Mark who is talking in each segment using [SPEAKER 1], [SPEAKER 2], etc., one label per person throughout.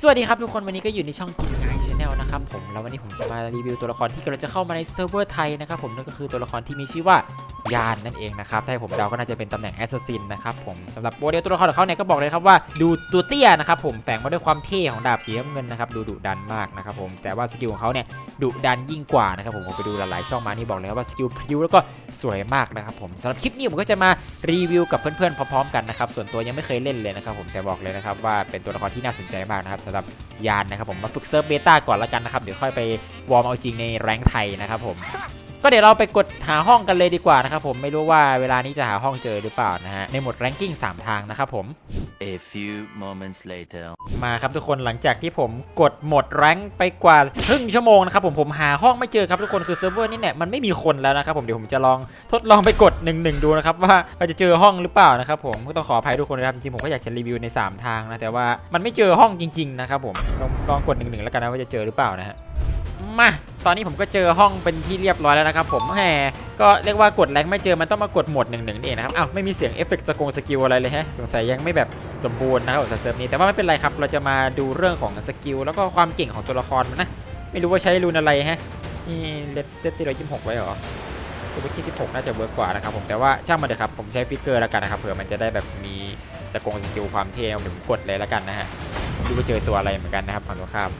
[SPEAKER 1] สวัสดีครับทุกคนวันนี้ก็อยู่ในช่องกินง่ายชาแนลนะครับผมแล้ววันนี้ผมจะมารีวิวตัวละครที่กำลังจะเข้ามาในเซิร์ฟเวอร์ไทยนะครับผมนั่นก็คือตัวละครที่มีชื่อว่า ยานนั่นเองนะครับ ถ้าผมเดาก็น่าจะเป็นตำแหน่งแอสซัสซินนะครับผมสำหรับโมเดลตัวละครของเขาเนี่ยก็บอกเลยครับว่าดูตัวเตี้ยนะครับผมแฝงมาด้วยความเท่ของดาบสีน้ำเงินนะครับดูดุดันมากนะครับผมแต่ว่าสกิลของเขาเนี่ยดุดันยิ่งกว่านะครับผมผมไปดูหลายๆช่องมานี่บอกเลยครับว่าสกิลพริ้วแล้วก็สวยมากนะครับผมสำหรับคลิปนี้ผมก็จะมารีวิวกับเพื่อนๆพร้อมๆกันนะครับส่วนตัวยังไม่เคยเล่นเลยนะครับผมแต่บอกเลยนะครับว่าเป็นตัวละครที่น่าสนใจมากนะครับสำหรับยานนะครับผมมาฝึกเซิร์ฟเบต้าก่อนแล้วกันนะครับเดี๋ยวค่อยไปวอร์มเอาจริงในแรงไทยนะครับผม ก็เดี๋ยวเราไปกดหาห้องกันเลยดีกว่านะครับผมไม่รู้ว่าเวลานี้จะหาห้องเจอหรือเปล่านะฮะในหมดแรงกิ้ง3ทางนะครับผม
[SPEAKER 2] A few moments later.
[SPEAKER 1] มาครับทุกคนหลังจากที่ผมกดหมดแรงค์ไปกว่าครึ่งชั่วโมงนะครับผมผมหาห้องไม่เจอครับทุกคนคือเซิร์ฟเวอร์นี่เนี่ยมันไม่มีคนแล้วนะครับผมเดี๋ยวผมจะลองทดลองไปกด1นึดูนะครับว่าเราจะเจอห้องหรือเปล่านะครับผมก็ต้องขออภัยทุกคนนะครับจริงๆผมก็อยากจะรีวิวใน 3 ทางนะแต่ว่ามันไม่เจอห้องจริง ๆ นะครับผมลองลองกด1นึแล้วกันนะว่าจะเจอหรือเปล่านะฮะ มา ตอนนี้ผมก็เจอห้องเป็นที่เรียบร้อยแล้วนะครับผมแหมก็เรียกว่ากดแรงไม่เจอมันต้องมากดหมดหนึ่งหนึ่งนี่เองนะครับอ้าวไม่มีเสียงเอฟเฟกต์สกงสกิลอะไรเลยฮะสงสัยยังไม่แบบสมบูรณ์นะครับสำหรับเซิร์ฟนี้แต่ว่าไม่เป็นไรครับ เราจะมาดูเรื่องของสกิลแล้วก็ความเก่งของตัวละครมันนะ ไม่รู้ว่าใช้รูนอะไรฮะนี่เลดเซตที่เรายี่สิบหกไว้หรอตัวที่สิบหกน่าจะเวิร์กกว่านะครับผมแต่ว่าช่างมันเถอะครับผมใช้ฟิกเกอร์แล้วกันนะครับเผื่อมันจะได้แบบมีสกงสกิลความเท่ผมกดเลยแล้วกันนะฮะดูว่าเจอตัวอะไรเหมือนกันนะครับฝั่งตรงข้าม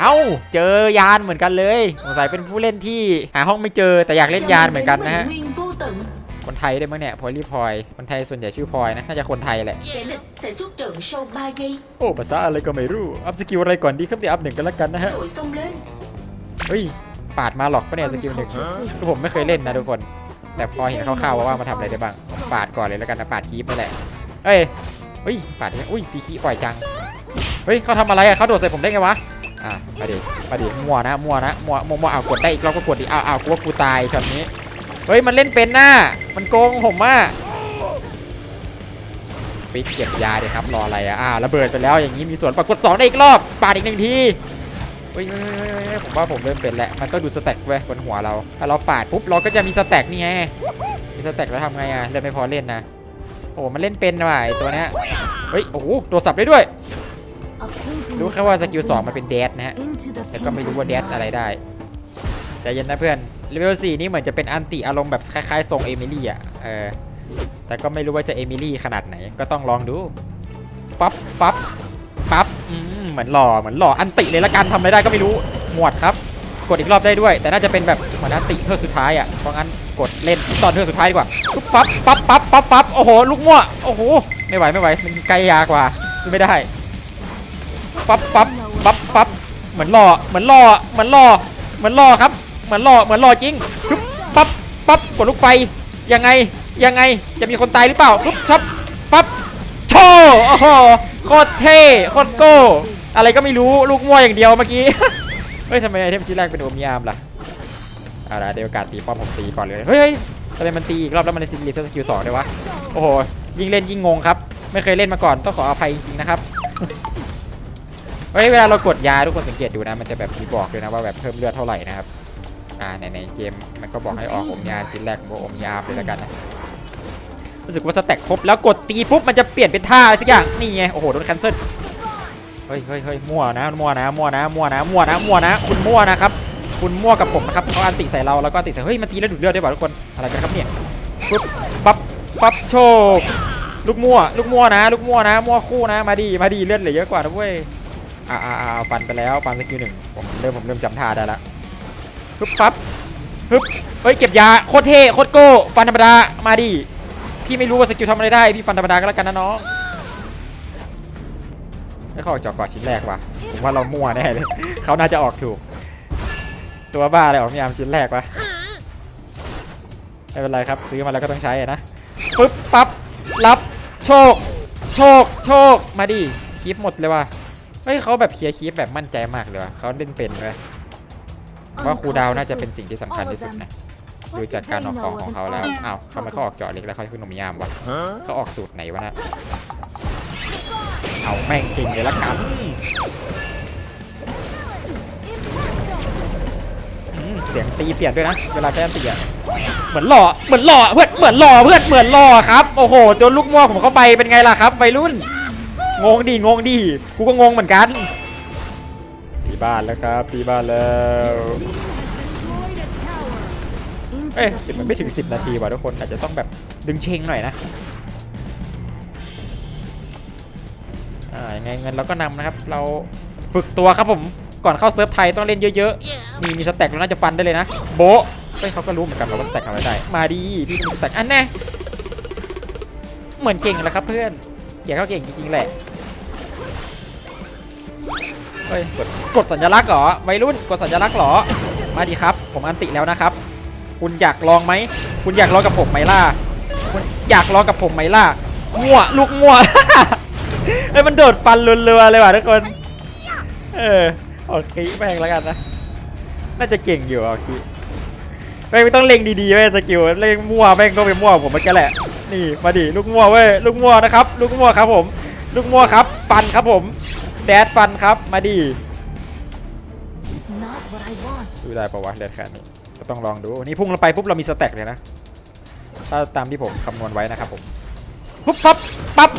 [SPEAKER 1] เอ้า เจอยานเหมือนกันเลยสงสัยเป็นผู้เล่นที่หาห้องไม่เจอแต่อยากเล่นยานเหมือนกันนะฮะ
[SPEAKER 3] nguyên vô tận
[SPEAKER 1] คนไทยได้มั้งเนี่ยพลอยรีพลอยคนไทยส่วนใหญ่ชื่อพลอยนะน่าจะคนไทยแหละ
[SPEAKER 3] kẻ địch sẽ xuất trận sau 3 giây
[SPEAKER 1] โอ้ภาษาอะไรก็ไม่รู้อัพสกิลอะไรก่อนดีครับเดี๋ยวอัพหนึ่งกันแล้วกันนะฮะ
[SPEAKER 3] đội xông lên
[SPEAKER 1] เฮ้ยปาดมาหรอกปะเนี่ยสกิลหนึ่งคือผมไม่เคยเล่นนะทุกคน แต่พอเห็นคร่าวๆว่าว่ามาทำอะไรได้บ้างผมปาดก่อนเลยแล้วกันนะปาดคีบนี่แหละเอ้ยเฮ้ยปาดเนี่ยอุ้ยตีคีบปล่อยจังเฮ้ยเขาทำอะไรอะเขาโดดใส่ผมได้ไงวะ อะมาดิมาดิมั่วนะมั่วนะมั่วมั่วมั่วเอากดได้อีกรอบก็กดดิอ้าวอ้าวกูว่ากูตายช็อตนี้เฮ้ยมันเล่นเป็นน่ะมันโกงผมอะปิดเก็บยาดิครับรออะไรอะอ่าระเบิดไปแล้วอย่างนี้มีส่วนปรากฏสองได้อีกรอบปาดอีกหนึ่งทีเฮ้ยผมว่าผมเริ่มเป็นแล้วมันต้องดูสแต็กเว้ยบนหัวเรา ถ้าเราปาดปุ๊บเราก็จะมีสแต็กนี่ไงมีสแต็กแล้วทำไงอะเล่นไม่พอเล่นนะโอ้มันเล่นเป็นว่ะไอตัวเนี้ยเฮ้ยโอ้โหตัวสับได้ด้วย รู้แค่ว่าสกิลสองมันเป็นแดดนะฮะ แต่ก็ไม่รู้ว่าแดดอะไรได้ใจเย็นนะเพื่อนเลเวล4นี่เหมือนจะเป็นอันติอารมณ์แบบคล้ายๆทรงเอมิลี่อะ เออ แต่ก็ไม่รู้ว่าจะเอมิลี่ขนาดไหน ก็ต้องลองดู ปั๊บปั๊บปั๊บอืมเหมือนหล่อ เหมือนหล่อ อันติเลยละกันทำอะไรได้ก็ไม่รู้ หมวดครับ กดอีกรอบได้ด้วย แต่น่าจะเป็นแบบเหมือนอันติเพื่อสุดท้ายอะ เพราะงั้นกดเล่นตอนเพื่อสุดท้ายดีกว่าปุ๊บปั๊บปั๊บปั๊บปั๊บปั๊บโอ้โห ลูกมั่ว โอ้โห ไม่ไหวไม่ไหว มันไกลยากว่า ไม่ได้ ปั๊บปั๊บปั๊บปั๊บเหมือนล่อเหมือนล่อเหมือนล่อเหมือนล่อครับเหมือนล่อเหมือนล่อจริงปุ๊บปั๊บปั๊บกดลูกไฟยังไงยังไงจะมีคนตายหรือเปล่าปุ๊บชับปั๊บโชว์โอ้โหโคตรเท่โคตรโก้อะไรก็ไม่รู้ลูกมั่วอย่างเดียวเมื่อกี้เฮ้ยทำไมไอเทมชิ้นแรกเป็นโอมิยามล่ะเอาละเดี๋ยวโอกาสตีป้อมผมตีก่อนเลยเฮ้ยทำไมมันตีอีกรอบแล้วมันเลยซิลิเซอร์สกิลสองด้วยวะโอ้โหยิ่งเล่นยิ่งงงครับ ไม่เคยเล่นมาก่อนต้องขออภัยจริงนะครับ เฮ้ยเวลาเรากดยาทุกคนสังเกตดูนะ มันจะแบบมีบอกด้วยนะว่าแบบเพิ่มเลือดเท่าไหร่นะครับ อ่าในในเกมมันก็บอกให้ออกอมยาชิ้นแรกมก็อมยาไปแล้วกันนะรู้สึกว่าสแต็กครบแล้วกดตีปุ๊บมันจะเปลี่ยนเป็นท่าอะไรสักอย่างนี่ไงโอ้โหโดนแคนเซิลเฮ้ยเฮ้ยเฮ้ยมั่วนะมั่วนะมั่วนะมั่วนะมั่วนะมั่วนะ คุณมั่วนะครับคุณมั่วกับผมนะครับเขาอันติใส่เราแล้วก็อันติใส่เฮ้ยมันตีแล้วดูดเลือดได้ป่ะทุกคนอะไรกันครับเนี่ยปุ๊บปั๊บปั๊บโชคลูกมั่ว ลูกมั่วนะ ลูกมั่วนะมั่วคู่นะมาดีมาดีเลือดเหลือเยอะกว่านะเว้ย อ่าอ่าอ่าฟันไปแล้วฟันสกิลหนึ่งผมเริ่มผมเริ่มจำท่าได้ละปึ๊บปั๊บฮึบเฮ้ยเก็บยาโคตรเท่โคตรโก้ฟันธรรมดามาดิพี่ไม่รู้ว่าสกิลทำอะไรได้พี่ฟันธรรมดาก็แล้วกันนะน้องไม่เข้าออกจอกก่อนชิ้นแรกว่ะผมว่าเรามั่วแน่เลยเขาน่าจะออกถูก ตัวบ้าอะไรออกพยายามชิ้นแรกวะไม่เป็นไรครับ ซื้อมาแล้วก็ต้องใช้นะปึ๊บปั๊บรับโชค โชค โชค มาดิคลิปหมดเลยว่ะ เฮ้ยเขาแบบเคลียร์คลิปแบบมั่นใจมากเลยว่ะเขาเล่นเป็นเลยว่าครูดาวน่าจะเป็นสิ่งที่สำคัญที่สุดนะดูจากการออกของของเขาแล้วอ้าวทำไมเขาออกเจาะเล็กแล้วเขาขึ้นนมยามวะ
[SPEAKER 2] Huh?
[SPEAKER 1] เขาออกสูตรไหนวะนะเอาแม่งจริงเลยละกันอืมเสียงตีเปลี่ยนด้วยนะ เวลาใช้อันตีอะเหมือนหล่อเหมือนหล่อเพื่อนเหมือนหล่อเพื่อนเหมือนหล่อครับ โอ้โหโดนลูกม่วงผมเข้าไปเป็นไงล่ะครับวัยรุ่น งงดิงงดิกูก็งงเหมือนกันตีบ้านแล้วครับตีบ้านแล้วเอ้ยเดี๋ยวมันไม่ถึง 10 นาทีว่ะทุกคนอาจจะต้องแบบดึงเชงหน่อยนะอ่ายังไงเงินเราก็นำนะครับ เราฝึกตัวครับผมก่อนเข้าเซิร์ฟไทยต้องเล่นเยอะๆ มีมีสแต็กแล้วน่าจะฟันได้เลยนะ โบะเฮ้ยเขาก็รู้เหมือนกันว่าสแต็กทำอะไรได้ มาดีพี่มีสแต็กอันแน่เหมือนเก่งแล้วครับเพื่อนเก่งเขาเก่งจริงๆแหละ เฮ้ยกดกดสัญลักษณ์เหรอวัยรุ่นกดสัญลักษณ์เหรอ มาดีครับ ผมอันติแล้วนะครับ คุณอยากลองไหม คุณอยากลองกับผมไหมล่ะ คุณอยากลองกับผมไหมล่ะมั่วลูกมั่วเอ้ยมันโดดฟันรัวๆเลยว่ะทุกคน เออโอเคแม่งแล้วกันนะ น่าจะเก่งอยู่เอาคีแม่งไม่ต้องเล็งดีๆเว้ยสกิลเล็งมั่วแม่งก็ไปมั่วผมเมื่อกี้แหละ นี่มาดิลูกมั่วเว้ยลูกมั่วนะครับ ลูกมั่วครับผม ลูกมั่วครับฟันครับผม แดดฟันครับมาดิดูได้ปะวะเลือดแค่นี้ก็ต้องลองดูนี่พุ่งลงไปปุ๊บเรามีสแต็กเลยนะถ้าตามที่ผมคำนวณไว้นะครับผมปุ๊บปั๊บปั๊บ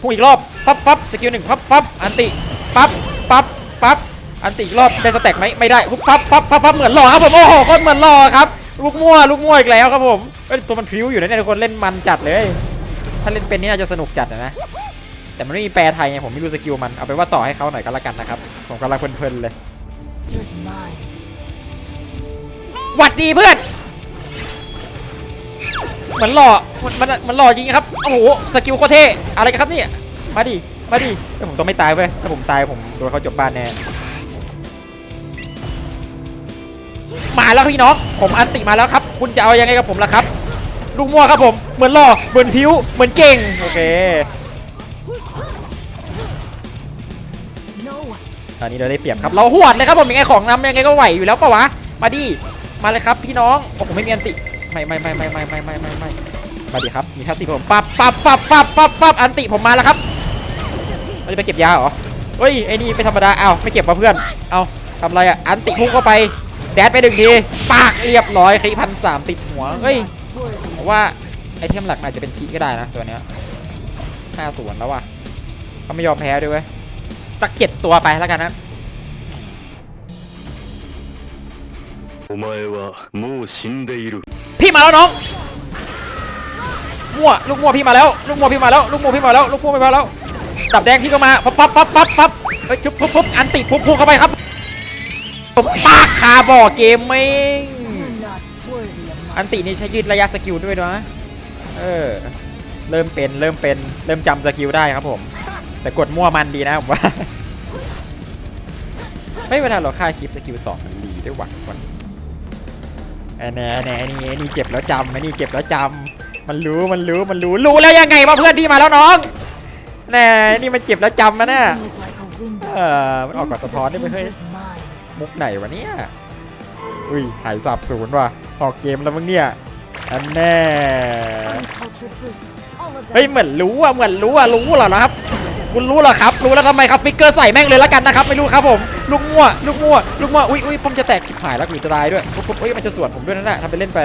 [SPEAKER 1] พุ่งอีกรอบปั๊บปั๊บสกิลหนึ่งปั๊บปั๊บอันติปั๊บปั๊บปั๊บอันติอีกรอบได้สแต็กไหมไม่ได้ปุ๊บปั๊บปั๊บปั๊บปั๊บเหมือนหล่อครับผมโอ้โหโคตรเหมือนหล่อครับลูกมั่วลูกมั่วอีกแล้วครับผมเอ้ยตัวมันพริ้วอยู่นะเนี่ยทุกคนเล่นมันจัดเลย ถ้าเล่นเป็นนี่น่าจะสนุกจัดนะนะ แต่มันไม่มีแปลไทยไงผมไม่รู้สกิลมันเอาไปนว่าต่อให้เขาหน่อยก็แล้วกันนะครับ ผมกำลังเพลินๆเลยหวัดดีเพื่อนเหมือนหล่อมันมันมันหล่อจริงครับโอ้โหสกิลโคตรเท่อะไรกันครับเนี่ยมาดิมาดิผมต้องไม่ตายเว้ยถ้าผมตายผมโดนเขาจบบ้านแน่มาแล้วพี่น้องผมอันติมาแล้วครับ คุณจะเอายังไงกับผมล่ะครับลูกมั่วครับผมเหมือนหล่อเหมือนผิวเหมือนเก่งโอเค ตอนนี้เราได้เปรียบครับ เราหวดเลยครับผมยังไงของนำยังไงก็ไหวอยู่แล้วปะวะ มาดิ มาเลยครับพี่น้องโอ้ผมไม่มีอันติ ไม่ไม่ไม่ไม่ไม่ไม่ไม่ไม่ไม่มาดิครับ มีทัศน์ผมปับปับปับปับปับปับอันติผมมาแล้วครับเราจะไปเก็บยาเหรอ เฮ้ยไอ้นี่ไม่ธรรมดา เอาไม่เก็บมาเพื่อน เอาทำอะไรอะ อันติพุ่งเข้าไป แดดไปหนึ่งทีปากเรียบร้อยคีพันสามติดหัว เฮ้ยผมว่าไอเทมหลักอาจจะเป็นคีก็ได้นะตัวเนี้ยห้าส่วนแล้วว่ะเขาไม่ยอมแพ้ด้วยเว้ย สักเจ็ดตัวไปแล้วกันนะพี่มาแล้วน้องมั่วลูกมั่วพี่มาแล้วลูกมั่วพี่มาแล้วลูกมั่วพี่มาแล้วลูกมั่วพี่มาแล้วดับแดงพี่ก็มาปั๊บปั๊บปั๊บปั๊บปั๊บไปจุ๊บปุ๊บปุ๊บอันติปุ๊บปุ๊บเข้าไปครับปากคาบ่อเกมไม่อันตินี่ใช้ยืดระยะสกิลด้วยนะเออเริ่มเป็นเริ่มเป็นเริ่มจำสกิลได้ครับผม แต่กดมั่วมันดีนะผมว่าไม่เวลาเราฆ่าคลิปสกิลสองมันดีด้วยว่ะวันไอ้แน่แน่นี่ไอ้นี่เจ็บแล้วจำไอ้นี่เจ็บแล้วจำมันรู้มันรู้มันรู้รู้แล้วยังไงว่าเพื่อนพี่มาแล้วน้องแน่นี่มันเจ็บแล้วจำนะเนี่ยเออมันออกก่อนสะท้อนได้ไหมเฮ้ยมุกไหนวะเนี่ยอุ้ยหายสับศูนย์ว่ะออกเกมแล้วมึงเนี่ยอันแน่เฮ้ยเหมือนรู้อะเหมือนรู้อะรู้เหรอนะครับ คุณรู้เหรอครับ รู้แล้วทำไมครับฟิกเกอร์ใส่แม่งเลยแล้วกันนะครับ ไม่รู้ครับผม ลูกมั่ว ลูกมั่ว ลูกมั่ว อุ้ยอุ้ยผมจะแตกชิบหายแล้วกูจะตายด้วยปุ๊บปุ๊บเฮ้ยมันจะสวนผมด้วยนั่นแหละทำไปเล่นไป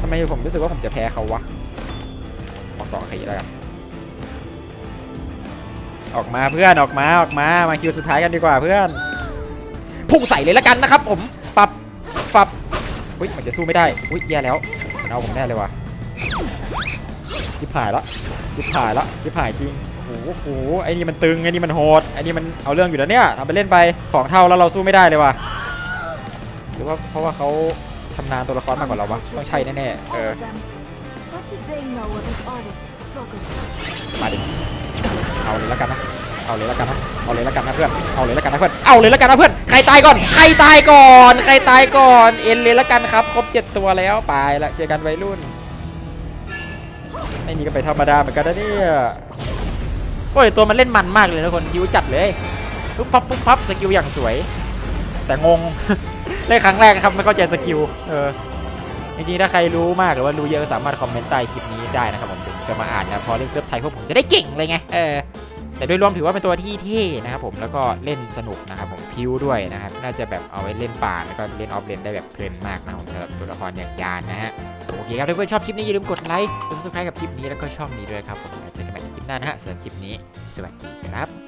[SPEAKER 1] ทำไมผมรู้สึกว่าผมจะแพ้เขาวะออกสองขีแล้วกัน ออกมาเพื่อน ออกมา ออกมา มาคิวสุดท้ายกันดีกว่าเพื่อน พุ่งใส่เลยแล้วกันนะครับ ผม ปับ ปับอุ้ยมันจะสู้ไม่ได้ อุ้ยแย่แล้วเอาผมแน่เลยว่ะชิบหายแล้วชิบหายละชิบหายจริง โอ้โหไอ้นี่มันตึงไอ้นี่มันโหดไอ้นี่มันเอาเรื่องอยู่แล้วเนี่ยทำไปเล่นไปของเท่าแล้วเราสู้ไม่ได้เลยว่ะหรือว่าเพราะว่าเขาชำนาญตัวละครมากกว่าเราวะต้องใช่แน่ๆเออมาดิเอาเลยแล้วกันนะเอาเลยแล้วกันนะเอาเลยแล้วกันนะเพื่อนเอาเลยแล้วกันนะเพื่อนเอาเลยแล้วกันนะเพื่อนใครตายก่อนใครตายก่อนใครตายก่อนเอ็นเลยแล้วกันครับครบเจ็ดตัวแล้วไปละเจอกันวัยรุ่นไอ้นี่ก็ไปธรรมดาเหมือนกันนะเนี่ย โอ้ยตัวมันเล่นมันมากเลยทุกคนยิวจัดเลยปุ๊บปั๊บปุ๊บปั๊บสกิลอย่างสวย แต่งงเล่นครั้งแรกครับไม่เข้าใจสกิลเออจริงๆถ้าใครรู้มากหรือว่ารู้เยอะสามารถคอมเมนต์ใต้คลิปนี้ได้นะครับผมจะมาอ่านนะพอเล่นเซิร์ฟไทยพวกผมจะได้เก่งเลยไงเออแต่โดยรวมถือว่าเป็นตัวที่เท่นะครับผมแล้วก็เล่นสนุกนะครับผมพิวด้วยนะครับน่าจะแบบเอาไว้เล่นป่าแล้วก็เล่นออฟเลนได้แบบเพลินมากนะครับผมสำหรับตัวละครอย่างยานนะฮะโอเคครับถ้าเพื่อนชอบคลิปนี้อย่าลืมกดไลค์กด subscribe กับคลิปนี้แล้วก็ช่องนี้ด้วยครับผมเจอกันใหม่ในคล หน้านะฮะสำหรับคลิปนี้ สวัสดีครับ